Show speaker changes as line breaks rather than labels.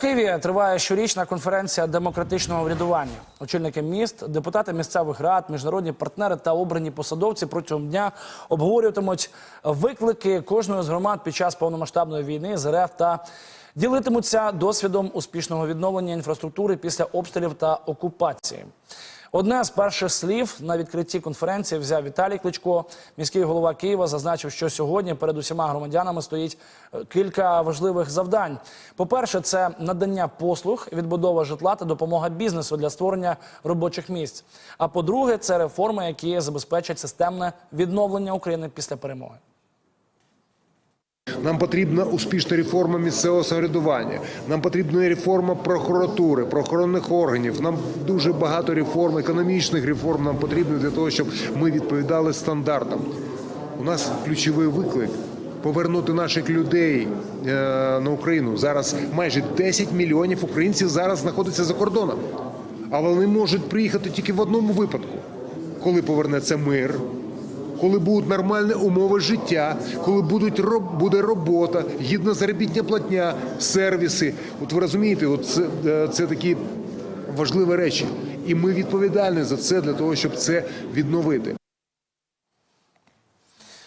Києві триває щорічна конференція демократичного врядування. Очільники міст, депутати місцевих рад, міжнародні партнери та обрані посадовці протягом дня обговорюватимуть виклики кожної з громад під час повномасштабної війни з РФ та ділитимуться досвідом успішного відновлення інфраструктури після обстрілів та окупації. Одне з перших слів на відкритті конференції взяв Віталій Кличко. Міський голова Києва зазначив, що сьогодні перед усіма громадянами стоїть е, кілька важливих завдань. По-перше, це надання послуг, відбудова житла та допомога бізнесу для створення робочих місць. А по-друге, це реформи, які забезпечать системне відновлення України після перемоги.
Нам потрібна успішна реформа місцевого самоврядування. Нам потрібна реформа прокуратури, правоохоронних органів. Нам дуже багато реформ, економічних реформ нам потрібно для того, щоб ми відповідали стандартам. У нас ключовий виклик повернути наших людей е, на Україну. Зараз майже 10 мільйонів українців зараз знаходяться за кордоном, але вони можуть приїхати тільки в одному випадку, коли повернеться мир коли будуть нормальні умови життя, коли будуть буде робота, гідна заробітня платня, сервіси. От ви розумієте, от це, е, це такі важливі речі. І ми відповідальні за це для того, щоб це відновити.